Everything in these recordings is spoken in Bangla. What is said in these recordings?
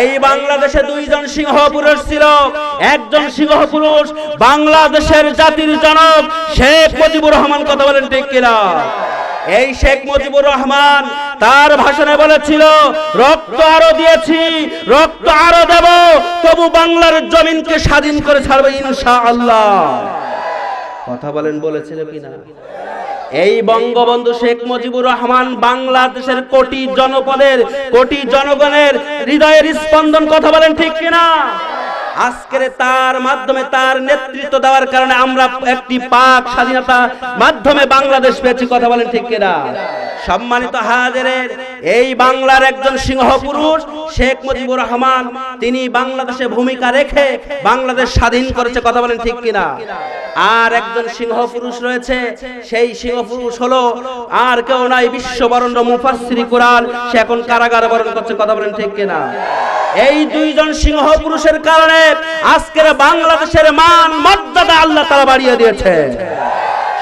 এই বাংলাদেশে দুইজন সিংহ পুরুষ ছিল। একজন সিংহ পুরুষ বাংলাদেশের জাতির জনক শেখ মুজিবুর রহমান, কথা বলেন ঠিক কিনা? এই শেখ মুজিবুর রহমান তার ভাষণে বলেছিল, রক্ত আরও দিয়েছি, রক্ত আরও দেব, তবু বাংলার জমিনকে স্বাধীন করে ছাড়বে ইনশা আল্লাহ কথা বলেন, বলেছিল কিনা? এই বঙ্গবন্ধু শেখ মুজিবুর রহমান বাংলাদেশের কোটি জনপদের, কোটি জনগণের হৃদয়ের স্পন্দন কথা বলেন ঠিক কিনা? আজকের তার মাধ্যমে তার নেতৃত্ব দেওয়ার কারণে আমরা একটি পাক স্বাধীনতা মাধ্যমে বাংলাদেশ পেয়েছি, কথা বলেন ঠিক কিনা? সম্মানিত হাজারের এই বাংলার একজন সিংহ পুরুষ শেখ মুজিবুর রহমান, তিনি বাংলাদেশে ভূমিকা রেখে বাংলাদেশ স্বাধীন করেছে, কথা বলেন ঠিক কিনা? আর একজন সিংহ পুরুষ রয়েছে, সেই সিংহ পুরুষ হলো আর কেউ নাই, বিশ্ববরণ্য মুফাসসিরি কোরআন, সে এখন কারাগার বরণ করছে, কথা বলেন ঠিক কিনা? এই দুইজন সিংহ পুরুষের কারণে আজকের বাংলাদেশের মান, মর্যাদা আল্লাহ তারা বাড়িয়ে দিয়েছে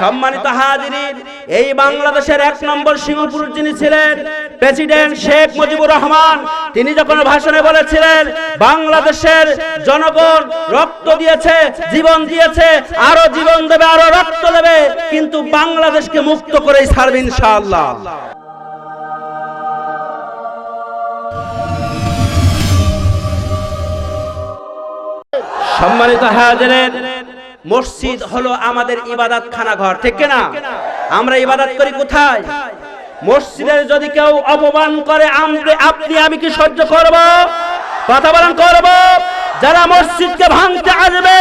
সম্মানিত হাজিরিন, এই বাংলাদেশের এক নম্বর সিংহ পুরুষ যিনি ছিলেন, প্রেসিডেন্ট শেখ মুজিবুর রহমান, তিনি যখন ভাষণে বলেছিলেন, বাংলাদেশের জনগণ রক্ত দিয়েছে, জীবন দিয়েছে, আরও জীবন দেবে, আরও রক্ত দেবে, কিন্তু বাংলাদেশকে মুক্ত করেই ছাড়বে ইনশাআল্লাহ। সম্মানিত হাজারের মসজিদ হলো আমাদের ইবাদত খানা ঘর ঠিক না আমরা ইবাদত করি কোথায়? মসজিদের যদি কেউ অপমান করে আপনি আমি কি সহ্য করব? কথা বলেন করব? যারা মসজিদকে ভাঙতে আসবে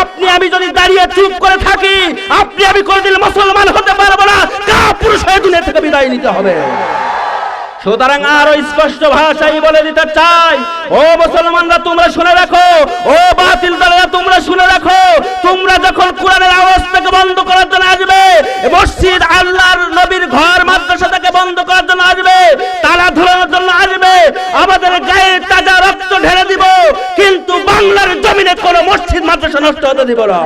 আপনি আমি যদি দাঁড়িয়ে চুপ করে থাকি আপনি আমি কোনদিন মুসলমান হতে পারব না। কা পুরুষ হয়ে দুনিয়া থেকে বিদায় নিতে হবে। সুতরাং আরও স্পষ্ট ভাষায় বলে দিতে চাই। ও মুসলমানরা, তোমরা শুনে রাখো। ও বাতিল দলেরা তোমরা শুনে রাখো। তোমরা যখন কোরআনের আওয়াজ থেকে বন্ধ করার জন্য আসবে, মসজিদ আল্লাহর নবীর ঘর, মাদ্রাসা থেকে বন্ধ করার জন্য আসবে, তালা ধরানোর জন্য আসবে, আমাদের গায়ে তাজা রক্ত ঢেলে দিব, কিন্তু বাংলার জমিনে কোনো মসজিদ, মাদ্রাসা নষ্ট হতে দিব না।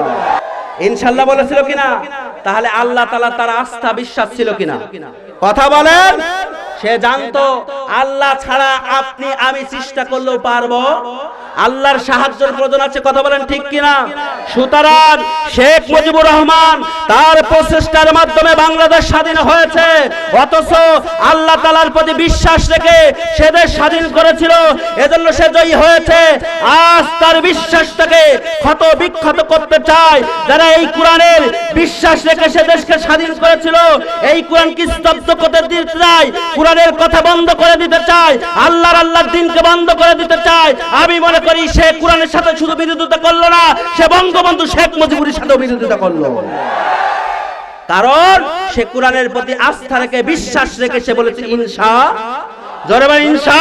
ইনশাল্লাহ বলেছিল কিনা? তাহলে আল্লাহ তালা তার আস্থা, বিশ্বাস ছিল কিনা? কথা বলেন। সে জানতো, আল্লাহ ছাড়া আপনি আমি চেষ্টা করলেও পারব। আল্লাহর সাহায্যের প্রয়োজন আছে, কথা বলেন ঠিক কিনা? সুতরাং শেখ মুজিবুর রহমান তার প্রচেষ্টার মাধ্যমে বাংলাদেশ স্বাধীন হয়েছে। অথচ আল্লাহ তালার প্রতি বিশ্বাস রেখে সে দেশ স্বাধীন করেছিল। এজন্য সে জয়ী হয়েছে। আজ তার বিশ্বাসটাকে ক্ষত বিক্ষত করতে চায় যারা এই কোরআনের বিশ্বাস রেখে সে দেশকে স্বাধীন করেছিল। এই কোরআনকে স্তব্ধ করতে দিতে চায় কোরআনের কথা বন্ধ করে দিতে চায়, আল্লাহর আল্লাহর দিনকে বন্ধ করে দিতে চায়, আমি মনে করি সে কোরআনের সাথে শুধু বিরোধিতা করল না, সে বঙ্গবন্ধু শেখ মুজিবুরের সাথেও বিরোধিতা করল। কারণ সে কোরআনের প্রতি আস্থা রেখে, বিশ্বাস রেখে সে বলেছে ইনসা জোরে বলেন ইনসা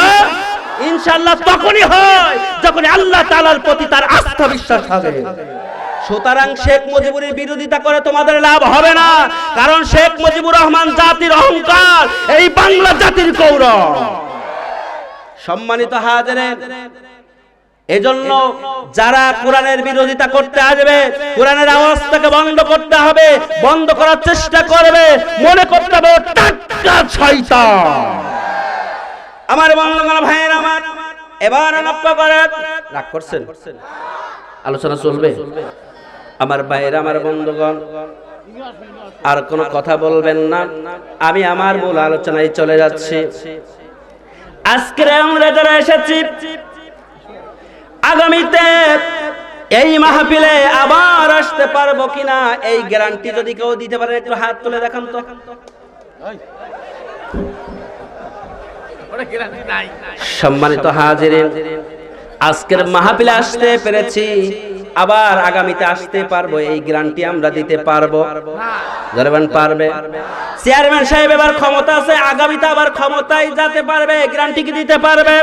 ইনশাআল্লাহ তখনই হয় যখন আল্লাহ তাআলার প্রতি তার আস্থা, বিশ্বাস হবে। সুতরাং শেখ মুজিবুরের বিরোধিতা করে তোমাদের লাভ হবে না। কারণ শেখ মুজিবুর রহমান জাতির অহংকার, এই বাংলা জাতির গৌরব। সম্মানিত হাজারের এজন্য যারা কোরআনের বিরোধিতা করতে আসবে, কোরআনের আওয়াজটাকে বন্ধ করতে হবে, বন্ধ করার চেষ্টা করবে, মনে করতে হবে টাটকা শয়তান। আমার বন্ধুগণ, ভাইয়ের আমার, এবার লক্ষ্য করেন, রাগ করছেন? আলোচনা চলবে? আমার ভাইয়ের, আমার বন্ধুগণ, আর কোনো কথা বলবেন না। আমি আমার মূল আলোচনায় চলে যাচ্ছি। আজকে আমরা যারা এসেছি, আগামীতে এই মাহফিলে আবার আসতে পারব কিনা, এই গ্যারান্টি যদি কেউ দিতে পারে, একটু হাত তুলে দেখান তো। সম্মানিত হাজিরিন, আজকের মাহফিলে আসতে পেরেছি। আবার আগামীতে আসতে পারব, এই গ্যারান্টি আমরা দিতে পারব। জনগণ পারবে। চেয়ারম্যান সাহেব এবার ক্ষমতা আছে, আগামীতে আবার ক্ষমতায় যেতে পারবে গ্যারান্টি কি দিতে পারবে?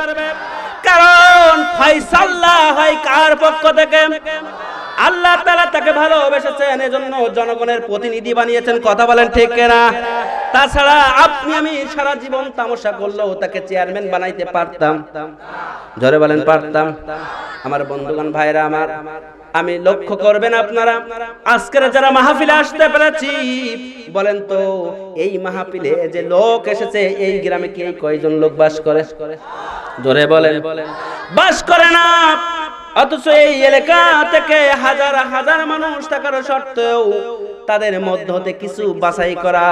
কারণ ফয়সাল্লা হয় কার পক্ষ থেকে? আল্লাহ তাআলা তাকে ভালোবেসেছেন, এজন্য জনগণের প্রতিনিধি বানিয়েছেন, কথা বলেন ঠিক না তাছাড়া আপনি, আমি সারা জীবন তামাশা করলেও তাকে চেয়ারম্যান বানাইতে পারতাম। জোরে বলেন পারতাম। আমার বন্ধুগণ ভাইরা আমার আমি লক্ষ্য করবেন আপনারা। আজকের যারা মাহফিলে আসতে পেরেছি, বলেন তো, এই মাহফিলে যে লোক এসেছে, এই গ্রামে কি কয়জন লোক বাস করে? জোরে বলেন। বাস করে না, অথচ এই এলাকা থেকে হাজার হাজার মানুষ থাকার সত্ত্বেও তাদের মধ্য হতে কিছু বাছাই করা।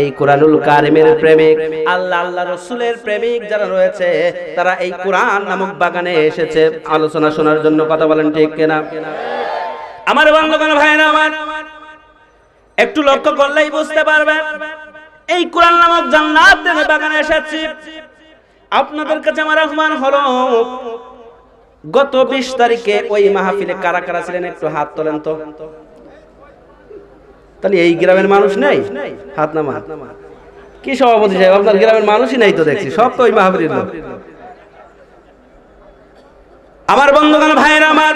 এই কোরআনুল কারিমের প্রেমিক, আল্লাহ আল্লাহ রসুলের প্রেমিক যারা রয়েছে, তারা এই কোরআন নামক বাগানে এসেছে। আলোচনা শোনার জন্য কথা বলেন ঠিক কিনা? আমার বন্ধুগণ ভাইরা আমার, একটু লক্ষ্য করলেই বুঝতে পারবেন, এই কোরআন নামক জান্নাত বাগানে এসেছি। আপনাদের কাছে আমার আহ্বান হলো, গত বিশ তারিখে ওই মাহফিলে কারা কারা ছিলেন একটু হাত তোলেন তো। তাহলে এই গ্রামের মানুষ নেই? হাত নামা কি সভাপতি সাহেব? আপনার গ্রামের মানুষই নাই তো দেখছি। সব তো ওই লোক। আমার বন্ধুগণ, ভাইয়ের আমার,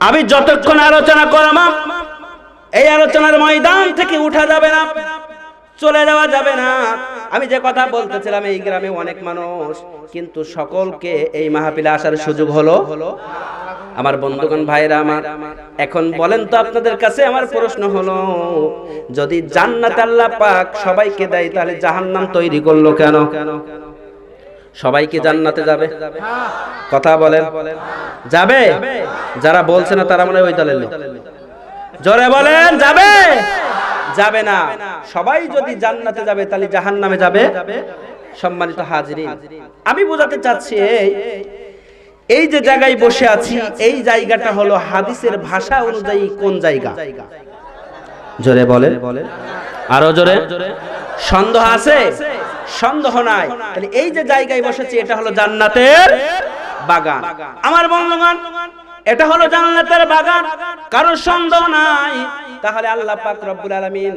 আমি যতক্ষণ আলোচনা করলাম, এই আলোচনার ময়দান থেকে উঠা যাবে না, চলে যাওয়া যাবে না। আমি যে কথা বলতেছিলাম, এই গ্রামে অনেক মানুষ, কিন্তু সকলকে এই মাহফিলে আসার সুযোগ হলো হলো আমার বন্ধুগণ ভাইরা আমার, এখন বলেন তো আপনাদের কাছে আমার প্রশ্ন হলো, যদি জান্নাত আল্লাহ পাক সবাইকে দেয়, তাহলে জাহান্নাম তৈরি করল কেন? সবাইকে জান্নাতে যাবে? কথা বলেন। যাবে? যারা বলছে না, তারা মনে ওই দলের লোক। জোরে বলেন, যাবে? যাবে না। সবাই যদি জান্নাতে যাবে, তাহলে জাহান্নামে যাবে। সম্মানিত হাজিরিন, আমি বোঝাতে চাচ্ছি এই যে জায়গায় বসে আছি এই জায়গাটা হলো হাদিসের ভাষা অনুযায়ী কোন জায়গা? জোরে বলে আরও জোরে? সন্দেহ আছে? সন্দেহ নাই। তাহলে এই যে জায়গায় বসেছি এটা হলো জান্নাতের বাগান। আমার বন্ধুগণ এটা হলো জান্নাতের বাগান। কারও সন্দেহ নাই তাহলে আল্লাহ পাক রব্বুল আলামিন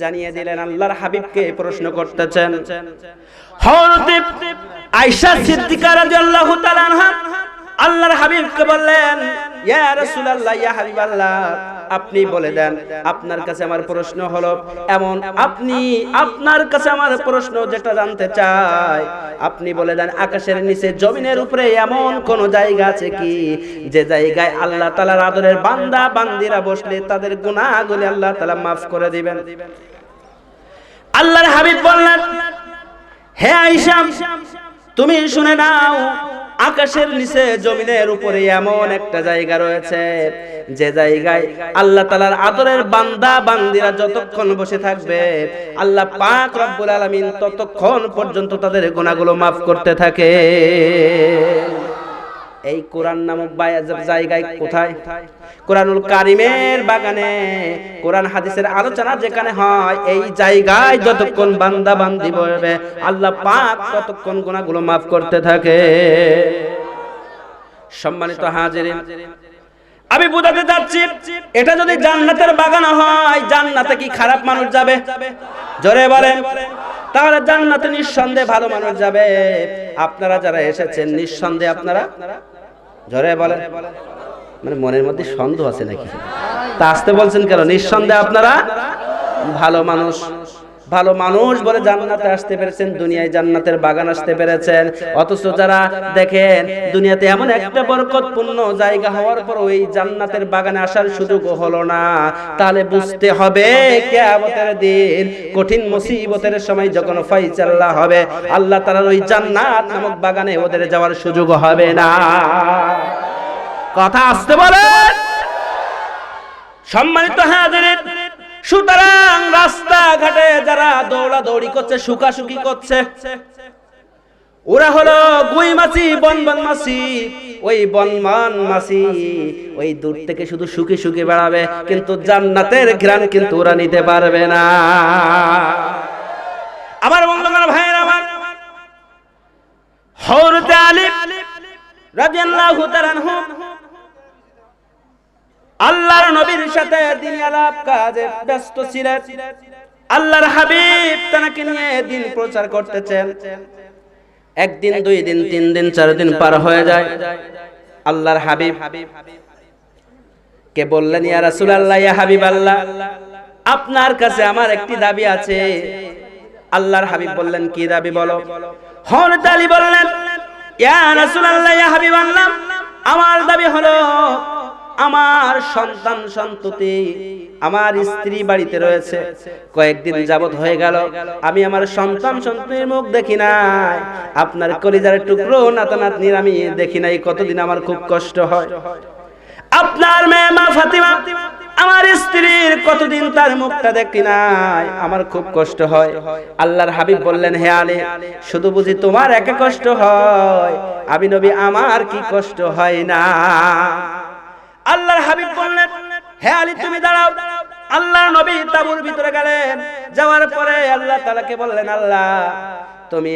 জানিয়ে দিলেন আল্লাহর হাবিবকে প্রশ্ন করতেছেন। হযরত আয়েশা সিদ্দিকা রাদিয়াল্লাহু তাআলা আনহা আল্লাহর হাবিবকে বললেন আপনি বলে দেন, আপনার কাছে আমার প্রশ্ন হলো, এমন আপনি, আপনার কাছে আমার প্রশ্ন যেটা জানতে চাই, আপনি বলে দেন, আকাশের নিচে জমিনের উপরে এমন কোন জায়গা আছে কি, যে জায়গায় আল্লাহ তাআলার আদরের বান্দা, বান্দিরা বসলে তাদের গুনাহগুলি আল্লাহ তাআলা মাফ করে দিবেন। আল্লাহর হাবিব বললেন, হে আয়েশা, তুমি শুনে নাও আকাশের নিচে, জমিনের উপরে এমন একটা জায়গা রয়েছে। যে জায়গায় আল্লাহ তালার আদরের বান্দা, বান্দিরা যতক্ষণ বসে থাকবে, আল্লাহ পাক রব্বুল আলমিন ততক্ষণ পর্যন্ত তাদের গোনাগুলো মাফ করতে থাকে। এই কোরআন নামক জায়গায় কোথায়? কোরআনুল কারিমের বাগানে। কোরআন হাদিসের আলোচনা যেখানে হয়, এই জায়গায় যতক্ষণ বান্দা বান্দি বলবে, আল্লাহ পাক ততক্ষণ গুনাহগুলো মাফ করতে থাকে। সম্মানিত হাজিরিন, আমি বোঝাতে চাচ্ছি, এটা যদি জান্নাতের বাগান হয়, জান্নাতে কি খারাপ মানুষ যাবে? জোরে বলেন। তাহলে জান্নাতে নিঃসন্দেহে ভালো মানুষ যাবে। আপনারা যারা এসেছেন, নিঃসন্দেহে আপনারা জোরে বলেন। মানে মনের মধ্যে সন্দেহ আছে নাকি? তা আসতে বলছেন কেন? নিঃসন্দেহে আপনারা ভালো মানুষ। ভালো মানুষ বলে জান্নাতে আসতে পেরেছেন, দুনিয়ায় জান্নাতের বাগান আসতে পেরেছেন। অথচ যারা দেখেন, দুনিয়াতে এমন একটা বরকতপূর্ণ জায়গা হওয়ার পর ওই জান্নাতের বাগানে আসার সুযোগ হলো না। তাহলে বুঝতে হবে, কিয়ামতের দিন কঠিন মুসিবতের সময় যখন ফয়সালা হবে, আল্লাহ তাআলার ওই জান্নাত নামক বাগানে ওদের যাওয়ার সুযোগ হবে না। কথা আসতে বলেন সম্মানিত হাজিরিন সুতরাং রাস্তাঘাটে যারা দৌড়াদৌড়ি করছে শুকাশুকি করছে, ওরা হলো গুই মাছি, বনবন মাছি। ওই বনমান মাছি, ওই দূর থেকে শুধু শুকে শুকে বেড়াবে, কিন্তু জান্নাতের ঘ্রাণ কিন্তু ওরা নিতে পারবে না। আমার বন্ধুগণ, ভাইয়ের আমার হরতে আলিফ রাদিয়াল্লাহু তাআলা নবীর সাথে দিন আলাপ, কাজে ব্যস্ত ছিলেন। আল্লাহর হাবিব তাকে নিয়ে দিন প্রচার করতেছেন। একদিন, দুই দিন, তিন দিন, চার দিন পার হয়ে যায়। আল্লাহর হাবিব কে বললেন, ইয়া রাসূলুল্লাহ, ইয়া হাবিবাল্লাহ, আপনার কাছে আমার একটি দাবি আছে। আল্লাহর হাবিব বললেন, কি দাবি বলো? হযরত আলী বললেন, ইয়া রাসূলুল্লাহ, ইয়া হাবিবাল্লাহ, আমার দাবি হলো আমার সন্তান সন্ততি, আমার স্ত্রী বাড়িতে রয়েছে। কয়েকদিন যাবত হয়ে গেল। আমি আমার সন্তান সন্ততির মুখ দেখি নাই। আপনার কলিজার টুকরো নাতা নাতনির আমি দেখি নাই, কতদিন আমার খুব কষ্ট হয়। আপনার মেয়ে মা ফাতিমা, আমার স্ত্রীর কতদিন তার মুখটা দেখি নাই, আমার খুব কষ্ট হয়। আল্লাহর হাবিব বললেন, হে আলী, শুধু বুঝি তোমার একা কষ্ট হয়। আমি নবী, আমার কি কষ্ট হয় না? আল্লাহর হাবিব বললেন, হে আলী, তুমি দাঁড়াও। আল্লাহ নবী তাবুর ভিতরে গেলেন। যাওয়ার পরে আল্লাহ তালাকে বললেন, আল্লাহ, তুমি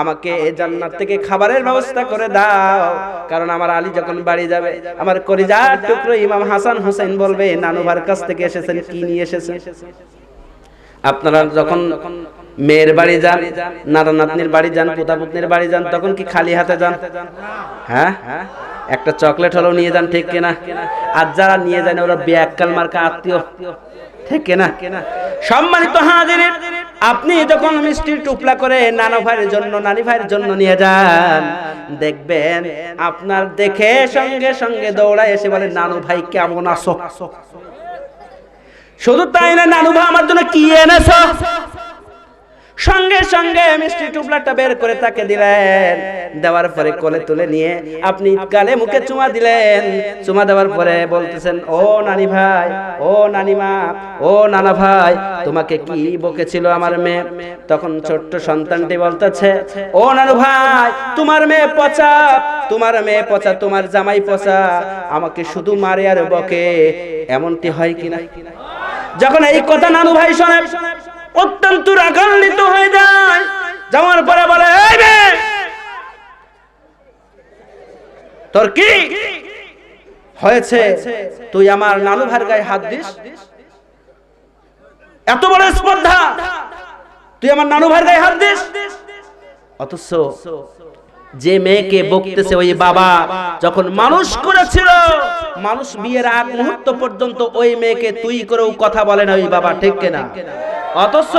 আমাকে জান্নাত থেকে খাবারের ব্যবস্থা করে দাও। কারণ আমার আলী যখন বাড়ি যাবে, আমার কলিজার টুকরো ইমাম হাসান হোসেন বলবে, নানুভার কাছ থেকে এসেছেন, কি নিয়ে এসেছেন? আপনারা যখন মেয়ের বাড়ি যান, নানা নাতনির বাড়ি যান পুতা পুতনির বাড়ি যান, তখন কি খালি হাতে যান? হ্যাঁ হ্যাঁ? একটা চকলেট হলেও নিয়ে যান, ঠিক কিনা? আর যারা নিয়ে যান ওরা ব্যাককাল মার্কা আত্মীয়, ঠিক কিনা? সম্মানিত হাজির, আপনি যখন মিষ্টির টুপলা করে নানা ভাইয়ের জন্য, নানি ভাইয়ের জন্য নিয়ে যান, দেখবেন আপনার দেখে সঙ্গে সঙ্গে দৌড়ায় এসে বলে, নানু ভাই, কেমন আছো? শুধু তাই না, নানু ভাই, আমার জন্য কি এনেছো? সঙ্গে সঙ্গে মিষ্টি টুপলাটা বের করে তাকে দিলেন। দেওয়ার পরে কোলে তুলে নিয়ে আপনি গালে মুখে চুমা দিলেন। চুমা দেওয়ার পরে বলতেছেন, ও নানি ভাই, ও নানিমা, ও নানা ভাই, তোমাকে কি বকেছিল আমার মেয়ে? তখন ছোট্ট সন্তানটি বলতেছে, ও নানু ভাই, তোমার মেয়ে পচা, তোমার মেয়ে পচা, তোমার জামাই পচা, আমাকে শুধু মারে আর বকে, এমনটি হয় কিনা? যখন এই কথা নানু ভাই শোনে অত্যন্ত রাগান্বিত হয়ে যায়। যাওয়ার পরে বলে তোর কি হয়েছে? তুই আমার নানু ভাইয়ের গায়ে হাত দিস? এত বড় স্পর্ধা, তুই আমার নানু ভাইয়ের গায়ে হাত দিস? অথচ যে মেয়েকে বকতেছে ওই বাবা, যখন মানুষ করেছিল, মানুষ বিয়ের আগ মুহূর্ত পর্যন্ত ওই মেয়েকে তুই করেও কথা বলে না ওই বাবা, ঠিক কিনা? অথচ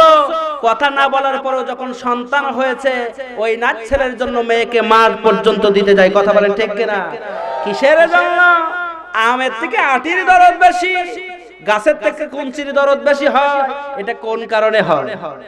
কথা না বলার পরও যখন সন্তান হয়েছে, ওই নাচ ছেলের জন্য মেয়েকে মার পর্যন্ত দিতে যায়। কথা বলেন ঠিক কিনা? কিসের জন্য? আমের থেকে আটির দরদ বেশি, গাছের থেকে কুঞ্চির দরদ বেশি হয়। এটা কোন কারণে হয়?